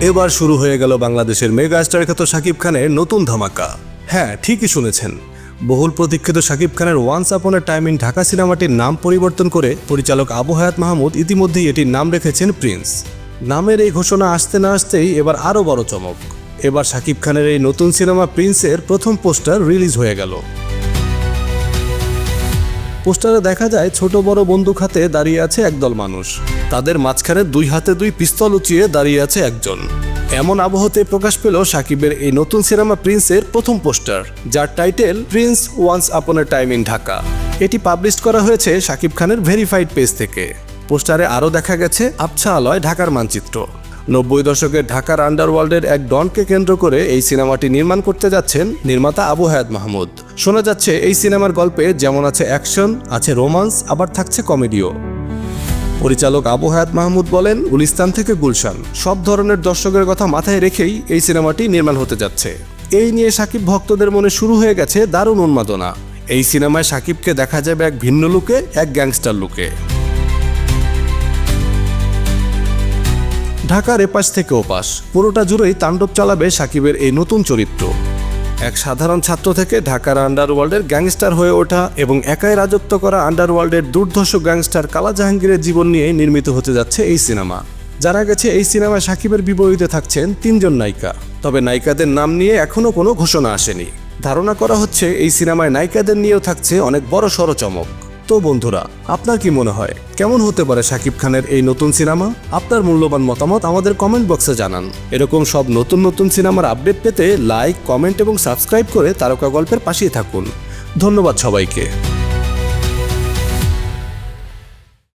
এবার শুরু হয়ে গেল বাংলাদেশের মেগা স্টার খ্যাত শাকিব খানের নতুন ধামাকা। হ্যাঁ ঠিকই শুনেছেন। বহুল প্রতীক্ষিত শাকিব খানের once upon A time in Dhaka সিনেমাটির নাম পরিবর্তন করে পরিচালক আবু হায়াত মাহমুদ ইতিমধ্যেই এটির নাম রেখেছেন প্রিন্স। নামের এই ঘোষণা আসতে না আসতেই এবার আরও বড় চমক। এবার শাকিব খানের এই নতুন সিনেমা প্রিন্সের প্রথম পোস্টার রিলিজ হয়ে গেল। পোস্টারে দেখা যায়, ছোট বড় বন্দুক হাতে দাঁড়িয়ে আছে একদল মানুষ। তাদের মাঝখানে দুই হাতে দুই পিস্তল উঁচিয়ে দাঁড়িয়ে আছে একজন। এমন আবহতে প্রকাশ পেল সাকিবের এই নতুন সিনেমা প্রিন্সের প্রথম পোস্টার, যার title Prince once upon A time in Dhaka. এটি পাবলিশ করা হয়েছে সাকিব খানের ভেরিফাইড পেজ থেকে। পোস্টারে আরও দেখা গেছে আবছা আলয় ঢাকার মানচিত্র। নব্বই দশকের ঢাকার আন্ডারওয়ার্ল্ডের এক ডনকে কেন্দ্র করে এই সিনেমাটি নির্মাণ করতে যাচ্ছেন নির্মাতা আবু হায়াত মাহমুদ। শোনা যাচ্ছে এই সিনেমার গল্পে যেমন আছে অ্যাকশন, আছে রোমান্স, আবার থাকছে কমেডিও। পরিচালক আবু হায়াত মাহমুদ বলেন, গুলিস্তান থেকে গুলশান। সব ধরনের দর্শকের কথা মাথায় রেখেই এই সিনেমাটি নির্মাণ হতে যাচ্ছে। এই নিয়ে সাকিব ভক্তদের মনে শুরু হয়ে গেছে দারুণ উন্মাদনা। এই সিনেমায় সাকিবকে দেখা যাবে এক ভিন্ন লুকে, এক গ্যাংস্টার লুকে। ঢাকার এপাশ থেকে ওপাশ। পুরোটা জুড়েই তাণ্ডব চালাবে সাকিবের এই নতুন চরিত্র। এক সাধারণ ছাত্র থেকে ঢাকার আন্ডারওয়ার্ল্ডের গ্যাংস্টার হয়ে ওঠা এবং একাই রাজত্ব করা আন্ডারওয়ার্ল্ডের দুর্ধর্ষ গ্যাংস্টার কালা জাহাঙ্গীরের জীবন নিয়ে নির্মিত হতে যাচ্ছে এই সিনেমা। জানা গেছে এই সিনেমায় সাকিবের বিপরীতে থাকছেন তিনজন নায়িকা। তবে নায়িকাদের নাম নিয়ে এখনও কোনো ঘোষণা আসেনি। ধারণা করা হচ্ছে এই সিনেমায় নায়িকাদের নিয়েও থাকছে অনেক বড় সড় চমক তো বন্ধুরা, আপনার কি মনে হয়? কেমন হতে পারে শাকিব খানের এই নতুন সিনেমা? আপনার মূল্যবান মতামত আমাদের কমেন্ট বক্সে জানান। এরকম সব নতুন নতুন সিনেমার আপডেট পেতে লাইক কমেন্ট এবং সাবস্ক্রাইব করে তারকা গল্পের পাশেই থাকুন। ধন্যবাদ সবাইকে।